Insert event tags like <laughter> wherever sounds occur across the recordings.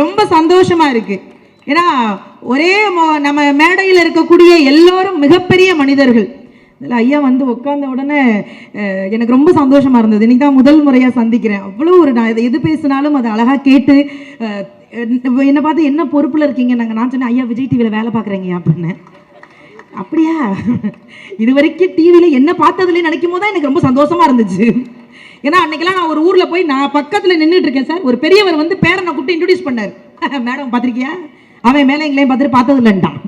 ரொம்ப சந்தோஷமாக இருக்குது ஏன்னா ஒரே நம்ம மேடையில் இருக்கக்கூடிய எல்லோரும் மிகப்பெரிய மனிதர்கள். இதில் ஐயா வந்து உட்காந்த உடனே எனக்கு ரொம்ப சந்தோஷமாக இருந்தது. இன்றைக்கி தான் முதல் முறையாக சந்திக்கிறேன். அவ்வளோ ஒரு நான் இதை எது பேசினாலும் அதை அழகாக கேட்டு என்னை பார்த்து என்ன பொறுப்பில் இருக்கீங்க? நாங்கள் நான் சொன்னேன் ஐயா விஜய் டிவியில் வேலை பார்க்குறீங்க அப்படின்னு. அப்படியா? இது வரைக்கும் டிவியில் என்ன பார்த்ததுலேயே நினைக்கும் போது தான் எனக்கு ரொம்ப சந்தோஷமாக இருந்துச்சு. ஏன்னா அன்னைக்கெல்லாம் நான் ஒரு ஊரில் போய் நான் பக்கத்தில் நின்றுட்டு இருக்கேன் சார். ஒரு பெரியவர் வந்து பேரனை கூப்பிட்டு இன்ட்ரடியூஸ் பண்ணார். <laughs> மேடம் பார்த்துருக்கியா? அவன் மேலே எங்களையும் பார்த்துட்டு பார்த்தது இல்லைன்ட்டான்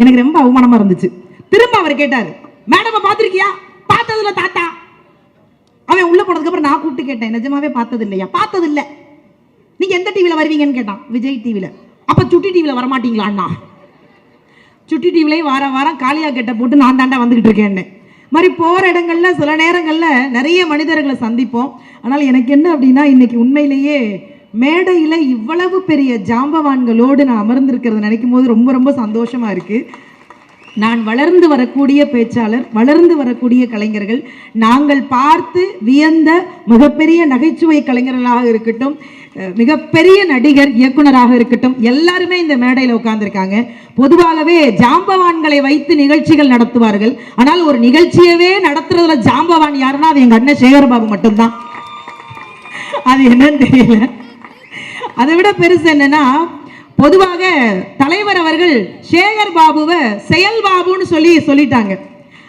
எனக்கு ரொம்ப அவமானமா இருந்துச்சு. திரும்ப அவர் கேட்டார் மேடமை பார்த்துருக்கியா? பார்த்ததில்ல தாத்தா. அவன் உள்ளே போனதுக்கப்புறம் நான் கூப்பிட்டு கேட்டேன் நிஜமாவே பார்த்தது இல்லையா பார்த்தது இல்லை நீங்க எந்த டிவியில் வருவீங்கன்னு கேட்டான். விஜய் டிவியில் அப்போ சுட்டி டிவியில் வரமாட்டீங்களா அண்ணா சுட்டி டிவிலையும் வாரம் வாரம் காளியா கெட்ட போட்டு நான் தாண்டா வந்துகிட்டு இருக்கேன்னு மாதிரி போகிற இடங்களில் சில நேரங்களில் நிறைய மனிதர்களை சந்திப்போம். ஆனால் எனக்கு என்ன அப்படின்னா இன்றைக்கி உண்மையிலேயே மேடையில் இவ்வளவு பெரிய ஜாம்பவான்களோடு நான் அமர்ந்திருக்கிறத நினைக்கும் போது ரொம்ப ரொம்ப சந்தோஷமாக இருக்குது நான் வளர்ந்து வரக்கூடிய பேச்சாளர் வளர்ந்து வரக்கூடிய கலைஞர்கள் நாங்கள் பார்த்து வியந்த மிகப்பெரிய நகைச்சுவை கலைஞர்களாக இருக்கட்டும் மிகப்பெரிய நடிகர் இயக்குனராக இருக்கட்டும் எல்லாருமே இந்த மேடையில் உட்கார்ந்துருக்காங்க. பொதுவாகவே ஜாம்பவான்களை வைத்து நிகழ்ச்சிகள் நடத்துவார்கள். ஆனால் ஒரு நிகழ்ச்சியவே நடத்துறதுல ஜாம்பவான் யாருன்னா அது எங்கள் அண்ணன் சேகர்பாபு மட்டும்தான். அது என்னன்னு தெரியல. அதை விட பெருசு என்னன்னா பொதுவாக தலைவர் அவர்கள் சேகர் பாபுவை செயல் பாபுன்னு சொல்லி சொல்லிட்டாங்க.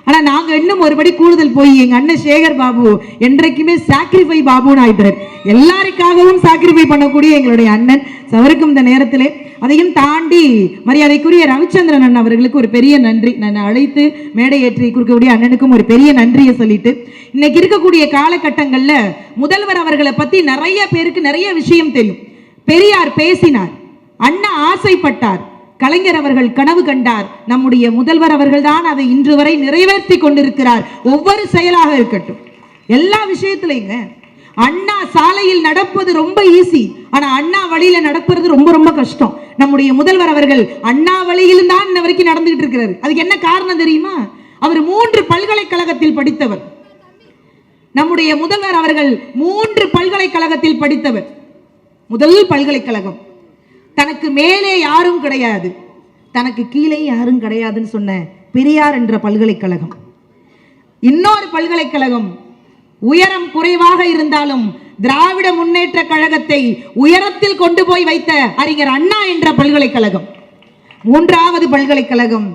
ஆனா நாங்க இன்னும் ஒருபடி கூடுதல் போய் எங்க அண்ணன் சேகர் பாபு என்றைக்குமே சாக்ரிஃபை பாபுன்னு ஆயிட்டார் எல்லாருக்காகவும் சாக்ரிஃபை பண்ணக்கூடிய எங்களுடைய அண்ணன் அவருக்கும் இந்த நேரத்திலே. அதையும் தாண்டி மரியாதைக்குரிய ரவிச்சந்திரன் அண்ணன் அவர்களுக்கு ஒரு பெரிய நன்றி. நான் அழைத்து மேடை ஏற்றி கொடுக்கக்கூடிய அண்ணனுக்கும் ஒரு பெரிய நன்றியை சொல்லிட்டு இன்னைக்கு இருக்கக்கூடிய காலகட்டங்கள்ல முதல்வர் அவர்களை பத்தி நிறைய பேருக்கு நிறைய விஷயம் தெரியும். பெரியார் பேசினார். அண்ணா ஆசைப்பட்டார். கலைஞர் அவர்கள் கனவு கண்டார். நம்முடைய முதல்வர் அவர்கள் தான் அதை இன்று வரை நிறைவேற்றி கொண்டிருக்கிறார். ஒவ்வொரு செயலாக இருக்கட்டும். எல்லா விஷயத்திலையுங்க. அண்ணா சாலையில் நடப்பது ரொம்ப ஈஸி ஆனா அண்ணா வழியில நடப்பது ரொம்ப ரொம்ப கஷ்டம். நம்முடைய முதல்வர் அவர்கள் அண்ணா வழியிலும் தான் இன்ன வரைக்கும் நடந்துகிட்டு இருக்கிறாரு. அதுக்கு என்ன காரணம் தெரியுமா? அவர் மூன்று பல்கலைக்கழகத்தில் படித்தவர். நம்முடைய முதல்வர் அவர்கள் மூன்று பல்கலைக்கழகத்தில் படித்தவர். முதல் பல்கலைக்கழகம். தனக்கு மேலே யாரும் கிடையாது. தனக்கு கீழே யாரும் கிடையாதுன்னு சொன்ன பெரியார் என்ற பல்கலைக்கழகம். இன்னொரு பல்கலைக்கழகம் உயரம் குறைவாக இருந்தாலும் திராவிட முன்னேற்ற கழகத்தை உயரத்தில் கொண்டு போய் வைத்த அறிஞர் அண்ணா என்ற பல்கலைக்கழகம். மூன்றாவது பல்கலைக்கழகம்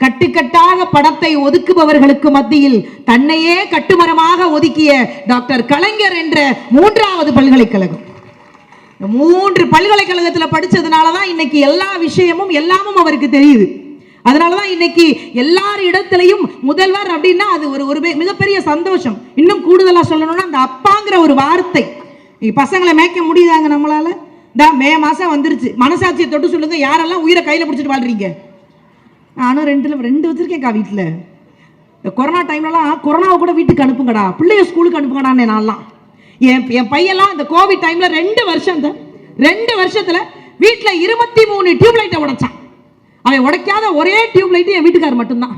கட்டுக்கட்டாக படத்தை ஒதுக்குபவர்களுக்கு மத்தியில் தன்னையே கட்டுமரமாக ஒதுக்கிய டாக்டர் கலைஞர் என்ற மூன்றாவது பல்கலைக்கழகம். மூன்று பல்கலைக்கழகத்தில் படித்ததுனால தான் இன்னைக்கு எல்லா விஷயமும் எல்லாமும் அவருக்கு தெரியுது. அதனால தான் இன்னைக்கு எல்லார் இடத்துலையும் முதல்வர் அப்படின்னா அது ஒரு ஒரு மிகப்பெரிய சந்தோஷம். இன்னும் கூடுதலாக சொல்லணும்னா அந்த அப்பாங்கிற ஒரு வார்த்தை. பசங்களை மேய்க்க முடியுதாங்க நம்மளால? இந்த மே மாதம் வந்துருச்சு. மனசாட்சியை தொட்டு சொல்லுங்க. யாரெல்லாம் உயிரை கையில் பிடிச்சிட்டு வாழ்றீங்க? நானும் ரெண்டுல ரெண்டு வச்சிருக்கேன்க்கா வீட்டில் இந்த கொரோனா டைம்லலாம் கொரோனாவை கூட வீட்டுக்கு அனுப்புங்கடா. பிள்ளைய ஸ்கூலுக்கு அனுப்புங்கடான்னு நான்லாம். என் என் பையன்லாம் அந்த கோவிட் டைம்ல ரெண்டு வருஷம் தான் ரெண்டு வருஷத்துல வீட்டில் இருபத்தி மூணு டியூப்லைட்டை உடைச்சான். அவன் உடைக்காத ஒரே டியூப்லைட்டு என் வீட்டுக்கார் மட்டும்தான்.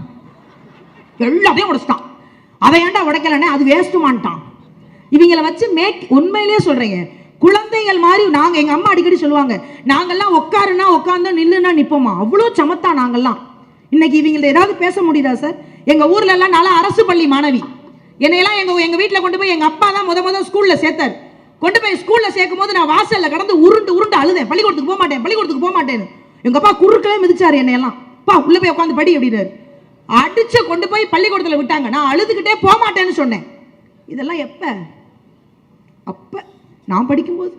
எல்லாத்தையும் உடைச்சிட்டான். அதை ஏன்டா உடைக்கலன்னே அது வேஸ்ட்டுமான்ட்டான். இவங்களை வச்சு மேக் உண்மையிலேயே சொல்றீங்க. குழந்தைகள் மாதிரி நாங்கள் எங்கள் அம்மா அடிக்கடி சொல்லுவாங்க நாங்கள்லாம் உட்காருனா உட்காந்து நில்லுன்னா நிற்போமா அவ்வளோ சமத்தா நாங்கள்லாம் இன்னைக்கு இவங்கள்ட்ட ஏதாவது பேச முடியுதா சார்? எங்கள் ஊர்ல எல்லாம் நல்லா அரசு பள்ளி மாணவி. என்னையெல்லாம் எங்க எங்க வீட்டில் கொண்டு போய் எங்க அப்பா தான் முத முத ஸ்கூல்ல சேர்த்தார். கொண்டு போய் ஸ்கூல்ல சேர்க்கும் போது நான் வாசல்ல கடந்து உருண்டு உருண்டு அழுதேன். பள்ளிக்கூடத்துக்கு போக மாட்டேன் பள்ளிக்கூடத்துக்கு போக மாட்டேன் எங்க அப்பா குறுக்கவே மிதிச்சாரு என்னையெல்லாம். அப்பா உள்ள போய் உட்காந்து படி அப்படின்னாரு. அடிச்சு கொண்டு போய் பள்ளிக்கூடத்துல விட்டாங்க. நான் அழுதுகிட்டே போக மாட்டேன்னு சொன்னேன். இதெல்லாம் எப்ப? அப்ப நான் படிக்கும்போது.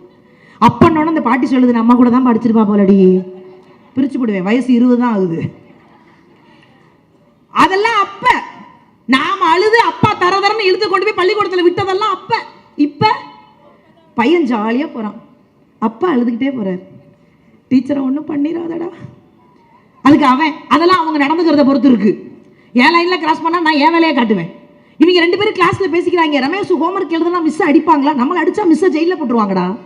அப்பன்னோட அந்த பாட்டி சொல்லுது நம்ம கூட தான் படிச்சிருப்பா போலடி. பிரிச்சு போடுவேன். வயசு இருபது தான் ஆகுது. அதெல்லாம் அப்ப. நாம அழுது அப்பா தர தரன்னு இழுத்து கொண்டு போய் பள்ளிக்கூடத்துல விட்டதெல்லாம் அப்ப. இப்ப பையன் ஜாலியா போறான். அப்பா அழுதுகிட்டே போறாரு. டீச்சரை ஒன்றும் பண்ணிடாதடா அதுக்கு அவன் அதெல்லாம் அவங்க நடந்துக்கிறத பொறுத்து இருக்கு. என் லைன்ல கிராஸ் பண்ணா நான் என் வேலையை காட்டுவேன். இவங்க ரெண்டு பேரும் கிளாஸ்ல பேசிக்கிறாங்க. ரமேஷ் ஹோம்ஒர்க் எழுதுனா மிஸ் அடிப்பாங்களா? நம்மளை அடிச்சா மிஸ்ஸை ஜெயில போட்டுருவாங்கடா.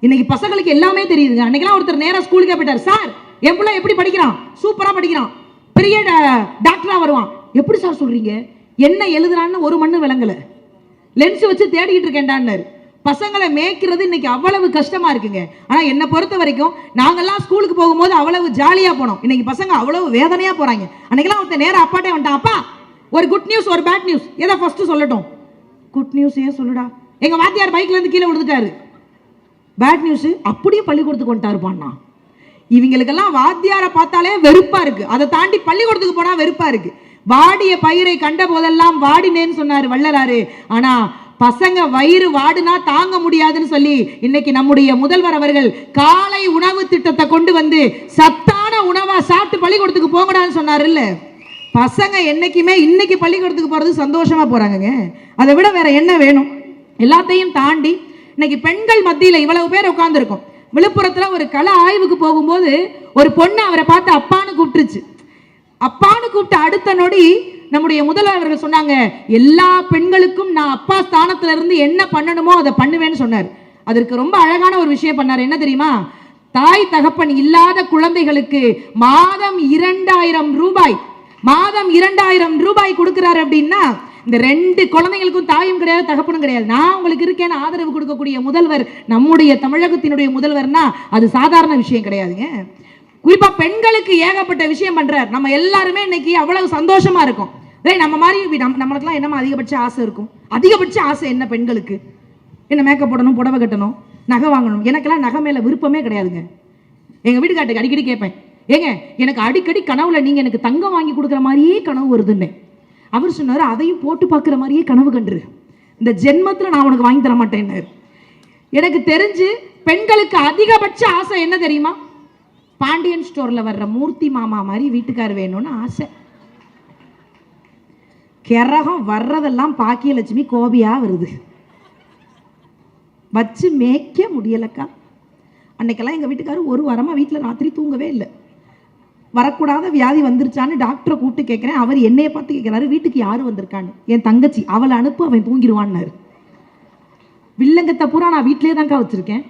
இன்னைக்கு பசங்களுக்கு எல்லாமே தெரியுதுங்க. அன்னைக்கெல்லாம் ஒருத்தர் நேராக ஸ்கூலுக்கே போயிட்டார். சார் என் பிள்ளை எப்படி படிக்கிறான்? சூப்பரா படிக்கிறான். பெரிய ட- டாக்டரா வருவான். எப்படி சார் சொல்றீங்க? என்ன எழுதுறான்னு ஒரு மண்ணு விளங்கல. லென்ஸ் வச்சு தேடிக்கிட்டு இருக்கேன்டான்னாரு. பசங்களை மேய்க்கிறது இன்னைக்கு அவ்வளவு கஷ்டமா இருக்குங்க. ஆனா என்னை பொறுத்த வரைக்கும் நாங்கெல்லாம் ஸ்கூலுக்கு போகும்போது அவ்வளவு ஜாலியா போனோம். இன்னைக்கு பசங்க அவ்வளவு வேதனையா போறாங்க. அன்னைக்கெல்லாம் ஒருத்தன் நேரம் அப்பாட்டே வந்துட்டான் அப்பா ஒரு குட் நியூஸ் ஒரு பேட் நியூஸ் எதை ஃபர்ஸ்ட் சொல்லட்டும். குட் நியூஸ் ஏன் சொல்லுடா? எங்க வாத்தியார் பைக்ல இருந்து கீழே விழுந்துட்டாரு. பேட் நியூஸ் அப்படியே பள்ளிக்கூடத்துக்கு வந்துட்டாருப்பான்னா இவங்களுக்கெல்லாம் வாத்தியாரை பார்த்தாலே வெறுப்பா இருக்கு. அதை தாண்டி பள்ளிக்கூடத்துக்கு போனா வெறுப்பா இருக்கு. வாடிய பயிரை கண்ட போதெல்லாம் வாடினேன்னு சொன்னார் வள்ளலாறு ஆனா பசங்க வயிறு வாடுனா தாங்க முடியாதுன்னு சொல்லி இன்னைக்கு நம்முடைய முதல்வர் அவர்கள் காலை உணவு திட்டத்தை கொண்டு வந்து சத்தான உணவா சாப்பிட்டு பள்ளிக்கூடத்துக்கு போங்கடான்னு சொன்னார் இல்ல பசங்க என்னைக்குமே இன்னைக்கு பள்ளிக்கூடத்துக்கு போறது சந்தோஷமா போறாங்கங்க. அதை விட வேற என்ன வேணும்? எல்லாத்தையும் தாண்டி இன்னைக்கு பெண்கள் மத்தியில இவ்வளவு பேர் உட்கார்ந்துருக்கோம். விழுப்புரத்துல ஒரு கல ஆய்வுக்கு போகும்போது ஒரு பொண்ணு அவரை பார்த்து அப்பான்னு கூப்பிட்டுருச்சு. அப்பான்னு கூப்பிட்ட அடுத்த நொடி நம்முடைய முதல்வர் சொன்னாங்க எல்லா பெண்களுக்கும் நான் அப்பா ஸ்தானத்துல இருந்து என்ன பண்ணணுமோ அதை பண்ணுவேன்னு சொன்னார். அதற்கு ரொம்ப அழகான ஒரு விஷயம் பண்ணார். என்ன தெரியுமா? தாய் தகப்பன் இல்லாத குழந்தைகளுக்கு மாதம் இரண்டாயிரம் ரூபாய் மாதம் இரண்டாயிரம் ரூபாய் கொடுக்கிறாரு அப்படின்னா இந்த ரெண்டு குழந்தைங்களுக்கும் தாயும் கிடையாது தகப்பனும் கிடையாது. நான் உங்களுக்கு இருக்கேன்னு ஆதரவு கொடுக்கக்கூடிய முதல்வர் நம்முடைய தமிழகத்தினுடைய முதல்வர்னா அது சாதாரண விஷயம் கிடையாதுங்க. குறிப்பா பெண்களுக்கு ஏகப்பட்ட விஷயம் பண்றார். நம்ம எல்லாருமே இன்னைக்கு அவ்வளவு சந்தோஷமா இருக்கும். டேய் நம்ம மாதிரி நம்ம நம்மளுக்குலாம் என்னமா அதிகபட்ச ஆசை இருக்கும்? அதிகபட்ச ஆசை என்ன பெண்களுக்கு? என்ன மேக்கப் போடணும் புடவை கட்டணும் நகை வாங்கணும்? எனக்கெல்லாம் நகை மேல விருப்பமே கிடையாதுங்க. எங்க வீட்டுக்காட்டுக்கு அடிக்கடி கேட்பேன். ஏங்க எனக்கு அடிக்கடி கனவுல நீங்க எனக்கு தங்கம் வாங்கி கொடுக்குற மாதிரியே கனவு வருதுன்னு. அவர் சொன்னாரு அதையும் போட்டு பார்க்குற மாதிரியே கனவு கண்டுரு இந்த ஜென்மத்தில் நான் உனக்கு வாங்கி தர மாட்டேன்னாரு எனக்கு தெரிஞ்சு பெண்களுக்கு அதிகபட்ச ஆசை என்ன தெரியுமா? பாண்டியன் ஸ்டோரில் வர்ற மூர்த்தி மாமா மாதிரி வீட்டுக்கார் வேணும்னு ஆசை. கிரகம் வர்றதெல்லாம் பாக்கியலட்சுமி கோபியாக வருது. வச்சு மேய்க்க முடியலக்கா. அன்னைக்கெல்லாம் எங்கள் வீட்டுக்காரர் ஒரு வாரமாக வீட்டில் ராத்திரி தூங்கவே இல்லை. வரக்கூடாத வியாதி வந்துருச்சான்னு டாக்டரை கூப்பிட்டு கேட்குறேன் அவர் என்னையை பார்த்து கேட்குறாரு வீட்டுக்கு யார் வந்திருக்கான்னு? என் தங்கச்சி அவளை அனுப்பு அவன் தூங்கிடுவான்னாரு. வில்லங்கத்தை பூரா நான் வீட்டிலே தான்க்கா வச்சுருக்கேன்.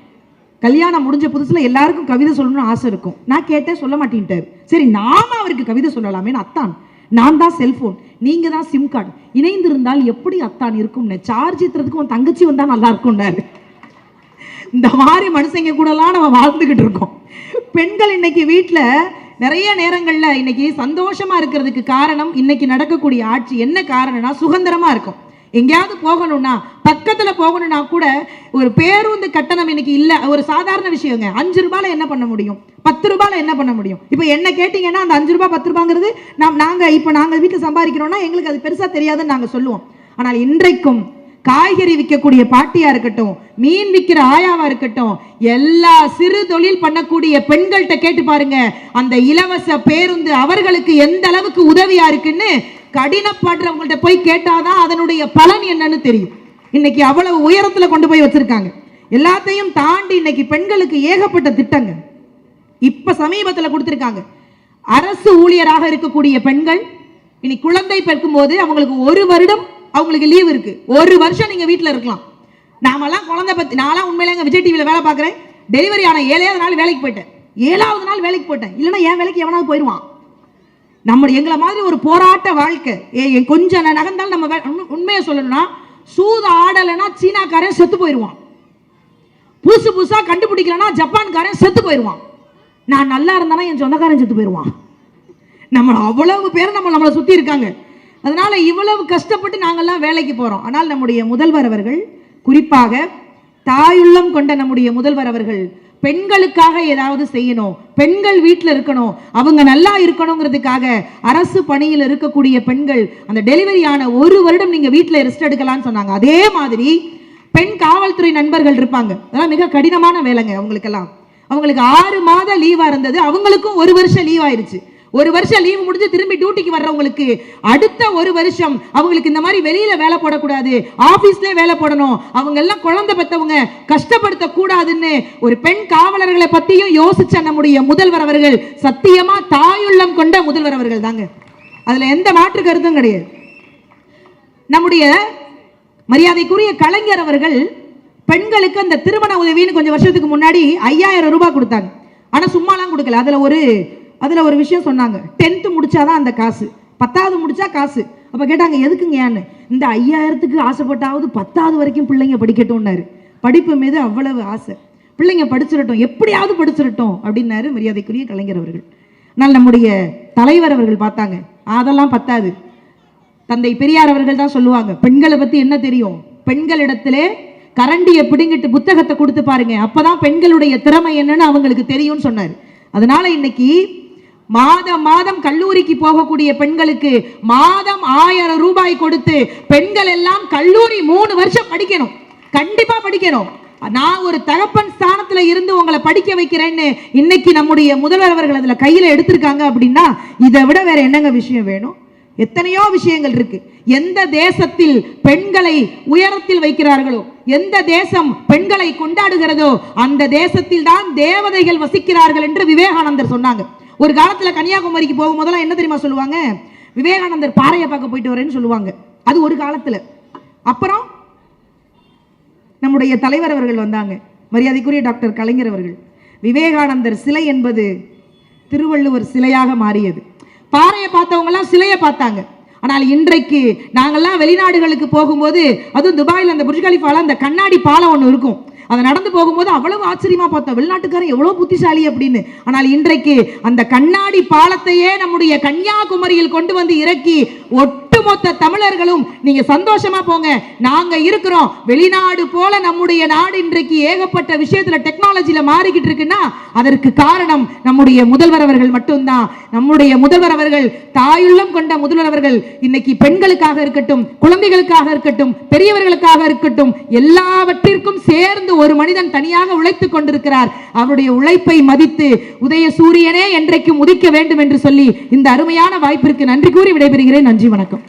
கல்யாணம் முடிஞ்ச புதுசுல எல்லாருக்கும் கவிதை சொல்லணும்னு ஆசை இருக்கும். நான் கேட்டேன் சொல்ல மாட்டேன்ட்டார். சரி நாம அவருக்கு கவிதை சொல்லலாமேன்னு அத்தான். நான் தான் செல்போன் நீங்க தான் சிம் கார்டு இணைந்திருந்தால் எப்படி அத்தான் இருக்கும்னு? சார்ஜ் ஏத்துறதுக்கு உன் தங்கச்சி வந்தா நல்லா இருக்கும்னாரு. இந்த மாதிரி மனுஷங்க கூடலாம் நம்ம வாழ்ந்துகிட்டு இருக்கோம். பெண்கள் இன்னைக்கு வீட்டில் நிறைய நேரங்கள்ல இன்னைக்கு சந்தோஷமா இருக்கிறதுக்கு காரணம் இன்னைக்கு நடக்கக்கூடிய ஆட்சி என்ன காரணம்னா சுதந்திரமா இருக்கும். எங்கேயாவது போகணும்னா பக்கத்துல போகணும்னா கூட ஒரு பேருந்து கட்டணம் இன்னைக்கு இல்லை. ஒரு சாதாரண விஷயங்க. அஞ்சு ரூபாயில என்ன பண்ண முடியும்? பத்து ரூபாயில் என்ன பண்ண முடியும்? இப்போ என்ன கேட்டீங்கன்னா அந்த அஞ்சு ரூபாய் பத்து ரூபாங்கிறது நாம் நாங்க இப்போ நாங்க வீட்டில் சம்பாதிக்கிறோம்னா எங்களுக்கு அது பெருசா தெரியாதுன்னு நாங்க சொல்லுவோம். ஆனால் இன்றைக்கும் காய்கறி விற்கக்கூடிய பாட்டியா இருக்கட்டும் மீன் விற்கிற ஆயாவா இருக்கட்டும் எல்லா சிறு தொழில் பண்ணக்கூடிய பெண்கள்கிட்ட கேட்டு பாருங்க அந்த இலவச பேருந்து அவர்களுக்கு எந்த அளவுக்கு உதவியா இருக்குன்னு கடினப்படுறவங்கள்ட்ட போய் கேட்டாதான் அதனுடைய பலன் என்னன்னு தெரியும். இன்னைக்கு அவ்வளவு உயரத்துல கொண்டு போய் வச்சிருக்காங்க. எல்லாத்தையும் தாண்டி இன்னைக்கு பெண்களுக்கு ஏகப்பட்ட திட்டங்க இப்ப சமீபத்துல கொடுத்துருக்காங்க. அரசு ஊழியராக இருக்கக்கூடிய பெண்கள் இனி குழந்தை பிறக்கும்போது அவங்களுக்கு ஒரு வருடம் அவங்களுக்கு லீவ் இருக்கு. ஒரு வருஷம் நீங்க வீட்டில் இருக்கலாம். நாமெல்லாம் குழந்தை பத்தி நான்லாம் உண்மையில எங்க விஜய் டிவியில் வேலை பார்க்குறேன். டெலிவரி ஆன ஏழாவது நாள் வேலைக்கு போயிட்டேன். ஏழாவது நாள் வேலைக்கு போயிட்டேன். இல்லைன்னா என் வேலைக்கு எவனாவது போயிடுவான் நம்ம எங்களை மாதிரி ஒரு போராட்ட வாழ்க்கை. ஏ என் கொஞ்சம் ந- நகர்ந்தாலும் நம்ம உண்மையை சொல்லணும்னா சூது ஆடலைன்னா சீனாக்காரன் செத்து போயிடுவான். புதுசு புதுசாக கண்டுபிடிக்கலன்னா ஜப்பான்காரன் செத்து போயிடுவான். நான் நல்லா இருந்தானா என் சொந்தக்காரன் செத்து போயிடுவான். நம்ம அவ்வளவு பேர் நம்ம நம்மளை சுற்றி இருக்காங்க. அதனால இவ்வளவு கஷ்டப்பட்டு நாங்கெல்லாம் வேலைக்கு போகிறோம் ஆனால் நம்முடைய முதல்வர் அவர்கள் குறிப்பாக தாயுள்ளம் கொண்ட நம்முடைய முதல்வர் அவர்கள் பெண்களுக்காக ஏதாவது செய்யணும். பெண்கள் வீட்டில் இருக்கணும். அவங்க நல்லா இருக்கணுங்கிறதுக்காக அரசு பணியில் இருக்கக்கூடிய பெண்கள் அந்த டெலிவரி ஆன ஒரு வருடம் நீங்க வீட்டில் ரெஸ்ட் எடுக்கலாம்னு சொன்னாங்க. அதே மாதிரி பெண் காவல்துறை நண்பர்கள் இருப்பாங்க. அதெல்லாம் மிக கடினமான வேலைங்க அவங்களுக்கெல்லாம். அவங்களுக்கு ஆறு மாத லீவா இருந்தது. அவங்களுக்கும் ஒரு வருஷம் லீவ் ஆயிடுச்சு ஒரு வருஷம் லீவு முடிஞ்சு திரும்பி டியூட்டிக்கு வர்றவங்களுக்கு அடுத்த ஒரு வருஷம் அவங்களுக்கு இந்த மாதிரி வெளியில வேலை போடக்கூடாது ஆபீஸ்லயே வேலை போடணும். அவங்க எல்லாம் குழந்தை பெற்றவங்க கஷ்டப்படுத்த கூடாதுன்னு ஒரு பெண் காவலர்களை பத்தியும் யோசிச்ச நம்முடைய முதல்வர் அவர்கள் சத்தியமா தாயுள்ளம் கொண்ட முதல்வர் அவர்கள் தாங்க. அதுல எந்த மாற்று கருத்தும் கிடையாது. நம்முடைய மரியாதைக்குரிய கலைஞர் அவர்கள் பெண்களுக்கு அந்த திருமண உதவின்னு கொஞ்சம் வருஷத்துக்கு முன்னாடி ஐயாயிரம் ரூபாய் கொடுத்தாங்க. ஆனா சும்மாலாம் கொடுக்கல. அதுல ஒரு அதில் ஒரு விஷயம் சொன்னாங்க. டென்த்து முடிச்சாதான் அந்த காசு. பத்தாவது முடிச்சா காசு. அப்போ கேட்டாங்க எதுக்குங்க ஏன்னு? இந்த ஐயாயிரத்துக்கு ஆசைப்பட்டாவது பத்தாவது வரைக்கும் பிள்ளைங்க படிக்கட்டும்னாரு. படிப்பு மீது அவ்வளவு ஆசை. பிள்ளைங்க படிச்சிடட்டும் எப்படியாவது படிச்சிடட்டும் அப்படின்னாரு மரியாதைக்குரிய கலைஞர் அவர்கள். ஆனால் நம்முடைய தலைவர் அவர்கள் பார்த்தாங்க. அதெல்லாம் பத்தாது. தந்தை பெரியார் அவர்கள் தான் சொல்லுவாங்க. பெண்களை பற்றி என்ன தெரியும்? பெண்களிடத்திலே கரண்டியை பிடுங்கிட்டு புத்தகத்தை கொடுத்து பாருங்க. அப்பதான் பெண்களுடைய திறமை என்னன்னு அவங்களுக்கு தெரியும்னு சொன்னார். அதனால இன்னைக்கு மாதம் மாதம் கல்லூரிக்கு போகக்கூடிய பெண்களுக்கு மாதம் ஆயிரம் ரூபாய் கொடுத்து பெண்கள் எல்லாம் கல்லூரி மூணு வருஷம் படிக்கணும். கண்டிப்பா படிக்கணும். நான் ஒரு தகப்பன் ஸ்தானத்துல இருந்து உங்களை படிக்க வைக்கிறேன்னு இன்னைக்கு நம்முடைய முதல்வர் அவர்கள் அதுல கையில எடுத்திருக்காங்க அப்படின்னா இதை விட வேற என்னங்க விஷயம் வேணும்? எத்தனையோ விஷயங்கள் இருக்கு. எந்த தேசத்தில் பெண்களை உயரத்தில் வைக்கிறார்களோ எந்த தேசம் பெண்களை கொண்டாடுகிறதோ அந்த தேசத்தில் தான் தேவதைகள் வசிக்கிறார்கள் என்று விவேகானந்தர் சொன்னாங்க. ஒரு காலத்தில் கன்னியாகுமரிக்கு போகும்போதெல்லாம் என்ன தெரியுமா சொல்லுவாங்க? விவேகானந்தர் பாறையை பார்க்க போயிட்டு வரேன்னு சொல்லுவாங்க. அது ஒரு காலத்தில். அப்புறம் நம்முடைய தலைவர் அவர்கள் வந்தாங்க. மரியாதைக்குரிய டாக்டர் கலைஞர் அவர்கள். விவேகானந்தர் சிலை என்பது திருவள்ளுவர் சிலையாக மாறியது. பாறையை பார்த்தவங்கலாம் சிலையை பார்த்தாங்க. ஆனால் இன்றைக்கு நாங்கெல்லாம் வெளிநாடுகளுக்கு போகும்போது அதுவும் துபாயில் அந்த புர்ஜ் அந்த கண்ணாடி பாலம் ஒன்று இருக்கும். அதை நடந்து போகும்போது அவ்வளவு ஆச்சரியமா பார்த்தோம். வெளிநாட்டுக்காரன் எவ்வளவு புத்திசாலி அப்படின்னு. ஆனால் இன்றைக்கு அந்த கண்ணாடி பாலத்தையே நம்முடைய கன்னியாகுமரியில் கொண்டு வந்து இறக்கி ஒட்டுமொத்த தமிழர்களும் நீங்க சந்தோஷமா போங்க. நாங்க இருக்கிறோம். வெளிநாடு போல நம்முடைய நாடு இன்றைக்கு ஏகப்பட்ட விஷயத்துல டெக்னாலஜியில மாறிக்கிட்டு இருக்குன்னா அதற்கு காரணம் நம்முடைய முதல்வர் அவர்கள் மட்டும்தான். நம்முடைய முதல்வர் அவர்கள் தாயுள்ளம் கொண்ட முதல்வர் அவர்கள் இன்னைக்கு பெண்களுக்காக இருக்கட்டும் குழந்தைகளுக்காக இருக்கட்டும் பெரியவர்களுக்காக இருக்கட்டும் எல்லாவற்றிற்கும் சேர்ந்து ஒரு மனிதன் தனியாக உழைத்துக் கொண்டிருக்கிறார். அவருடைய உழைப்பை மதித்து உதய சூரியனே என்றைக்கும் உதிக்க வேண்டும் என்று சொல்லி இந்த அருமையான வாய்ப்பிற்கு நன்றி கூறி விடைபெறுகிறேன். நன்றி வணக்கம்.